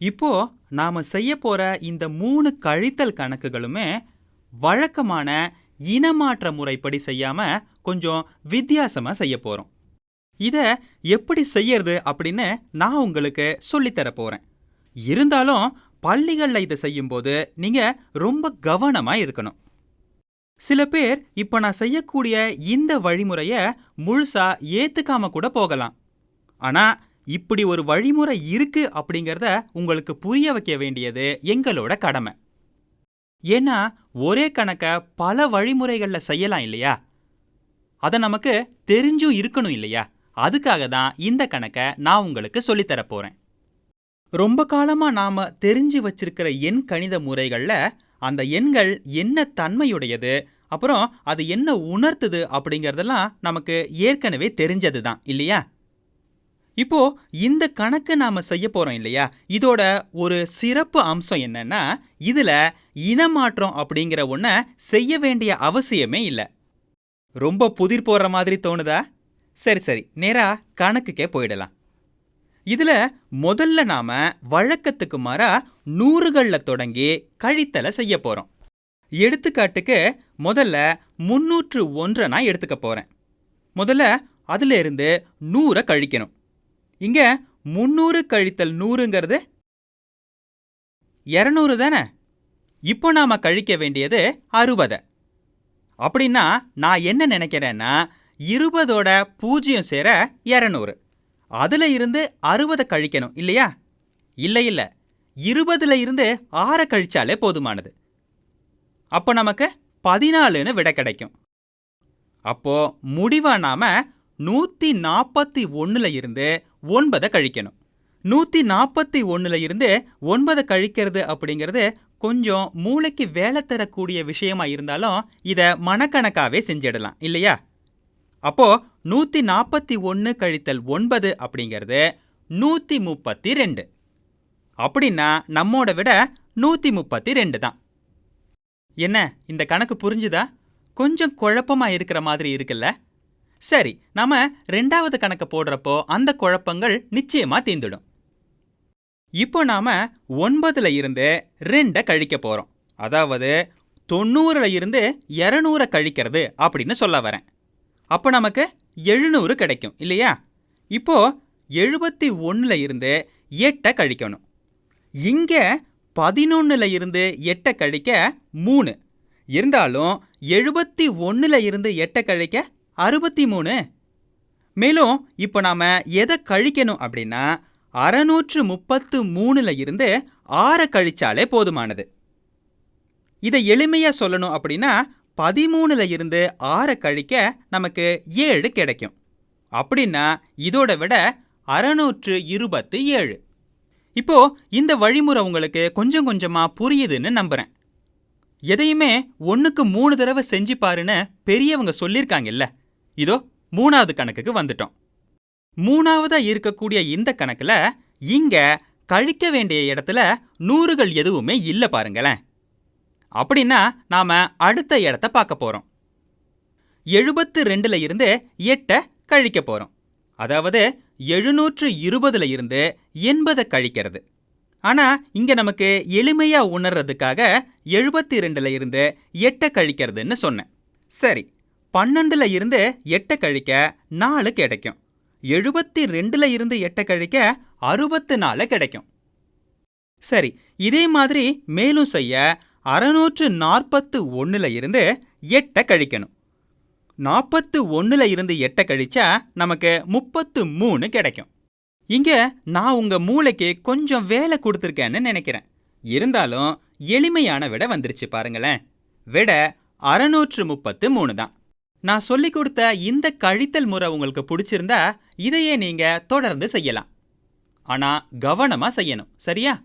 இப்போ நாம செய்ய போகிற இந்த மூணு கழித்தல் கணக்குகளுமே வழக்கமான இனமாற்ற முறைப்படி செய்யாமல் கொஞ்சம் வித்தியாசமாக செய்ய போகிறோம் இதை எப்படி செய்யறது அப்படின்னு நான் உங்களுக்கு சொல்லித்தர போகிறேன் இருந்தாலும் பள்ளிகளில் இதை செய்யும்போது நீங்கள் ரொம்ப கவனமாக இருக்கணும். சில பேர் இப்போ நான் செய்யக்கூடிய இந்த வழிமுறையை முழுசா ஏற்றுக்காம கூட போகலாம். ஆனா இப்படி ஒரு வழிமுறை இருக்கு அப்படிங்கிறத உங்களுக்கு புரிய வைக்க வேண்டியது எங்களோட கடமை. ஏன்னா ஒரே கணக்கை பல வழிமுறைகளில் செய்யலாம் இல்லையா? அதை நமக்கு தெரிஞ்சும் இருக்கணும் இல்லையா? அதுக்காக தான் இந்த கணக்கை நான் உங்களுக்கு சொல்லித்தர போகிறேன் ரொம்ப காலமாக நாம் தெரிஞ்சு வச்சிருக்கிற எண் கணித முறைகளில் அந்த எண்கள் என்ன தன்மையுடையது அப்புறம் அது என்ன உணர்த்துது அப்படிங்கிறதெல்லாம் நமக்கு ஏற்கனவே தெரிஞ்சது தான் இல்லையா? இப்போ இந்த கணக்கு நாம செய்ய போறோம் இல்லையா? இதோட ஒரு சிறப்பு அம்சம் என்னன்னா இதுல இனமாற்றம் அப்படிங்கிற ஒன்றை செய்ய வேண்டிய அவசியமே இல்லை. ரொம்ப புதிர் போடுற மாதிரி தோணுதா? சரி சரி. நேரா கணக்குக்கே போயிடலாம். இதுல முதல்ல நாம வழக்கத்துக்கு மாறா நூறுகள்ல தொடங்கி கழித்தலை செய்ய போறோம். எடுத்துக்காட்டுக்கு முதல்ல முன்னூற்று ஒன்றை நான் எடுத்துக்க போறேன். முதல்ல அதுல இருந்து நூறை கழிக்கணும். இங்க முந்நூறு கழித்தல் நூறுங்கிறது இரநூறு தானே? இப்போ நாம கழிக்க வேண்டியது அறுபதை. அப்படின்னா நான் என்ன நினைக்கிறேன்னா இருபதோட பூஜ்ஜியம் சேர இரநூறு. அதுல இருந்து அறுபதை கழிக்கணும் இல்லையா? இல்லை இல்லை. இருபதுல இருந்து ஆறை கழிச்சாலே போதுமானது. அப்போ நமக்கு பதினாலுன்னு விடை கிடைக்கும். அப்போ முடிவா நாம நூத்தி நாற்பத்தி ஒன்னுல இருந்து ஒன்பதை கழிக்கணும். நூத்தி நாற்பத்தி ஒன்னுல இருந்து ஒன்பதை கழிக்கிறது அப்படிங்கிறது கொஞ்சம் மூளைக்கு வேலை தரக்கூடிய விஷயமா இருந்தாலும் இதை மனக்கணக்காகவே செஞ்சிடலாம் இல்லையா? அப்போ நூத்தி நாற்பத்தி ஒன்று கழித்தல் ஒன்பது அப்படிங்கிறது நூத்தி முப்பத்தி ரெண்டு. அப்படின்னா நம்மோட விட நூத்தி முப்பத்தி ரெண்டு தான். என்ன இந்த கணக்கு புரிஞ்சுதா? கொஞ்சம் குழப்பமா இருக்கிற மாதிரி இருக்குல்ல? சரி நாம ரெண்டாவது கணக்கு போடுறப்போ அந்த குழப்பங்கள் நிச்சயமா தீந்துடும் இப்போ நாம ஒன்பதுல இருந்து ரெண்டை கழிக்க போறோம். அதாவது தொண்ணூறுல இருந்து இரநூறை கழிக்கிறது அப்படின்னு சொல்ல வரேன். அப்போ நமக்கு எழுநூறு கிடைக்கும் இல்லையா? இப்போ எழுபத்தி ஒன்றில் இருந்து எட்டை கழிக்கணும். இங்கே பதினொன்னுல இருந்து எட்டை கழிக்க மூணு. இருந்தாலும் எழுபத்தி ஒன்றில் இருந்து எட்டை கழிக்க அறுபத்தி மூணு. மேலும் இப்போ நாம எதை கழிக்கணும் அப்படின்னா அறநூற்று முப்பத்து மூணுல இருந்து ஆறை கழிச்சாலே போதுமானது. இதை எளிமையா சொல்லணும் அப்படின்னா பதிமூணுல இருந்து ஆறை கழிக்க நமக்கு ஏழு கிடைக்கும். அப்படின்னா இதோட விட அறநூற்று இருபத்து ஏழு. இப்போ இந்த வழிமுறை உங்களுக்கு கொஞ்சம் கொஞ்சமா புரியுதுன்னு நம்புறேன். எதையுமே ஒன்றுக்கு மூணு தடவை செஞ்சு பாருன்னு பெரியவங்க சொல்லியிருக்காங்கல்ல இதோ மூணாவது கணக்குக்கு வந்துட்டோம். மூணாவதா இருக்கக்கூடிய இந்த கணக்குல இங்க கழிக்க வேண்டிய இடத்துல நூறுகள் எதுவுமே இல்லை பாருங்களேன். அப்படின்னா நாம அடுத்த இடத்த பார்க்க போறோம். எழுபத்து ரெண்டுல இருந்து எட்டை கழிக்க போறோம். அதாவது எழுநூற்று இருபதுல இருந்து எண்பதை கழிக்கிறது. ஆனா இங்க நமக்கு எளிமையா உணர்றதுக்காக எழுபத்தி ரெண்டுல இருந்து எட்டை கழிக்கிறதுன்னு சொன்னேன். சரி பன்னெண்டுல இருந்து எட்டை கழிக்க நாலு கிடைக்கும். எழுபத்தி ரெண்டுல இருந்து எட்டை கழிக்க அறுபத்து நாலு கிடைக்கும். சரி இதே மாதிரி மேலும் செய்ய அறநூற்று நாற்பத்து ஒன்றுல இருந்து எட்டை கழிக்கணும். நாற்பத்து ஒன்றுல இருந்து எட்டை கழிச்சா நமக்கு முப்பத்து மூணு கிடைக்கும். இங்கே நான் உங்கள் மூளைக்கு கொஞ்சம் வேலை கொடுத்துருக்கேன்னு நினைக்கிறேன். இருந்தாலும் எளிமையான விட வந்துருச்சு பாருங்களேன். விட அறநூற்று முப்பத்து மூணு தான். நான் சொல்லிக் கொடுத்த இந்த கழித்தல் முறை உங்களுக்கு பிடிச்சிருந்தா இதையே நீங்க தொடர்ந்து செய்யலாம். ஆனா கவனமா செய்யணும். சரியா?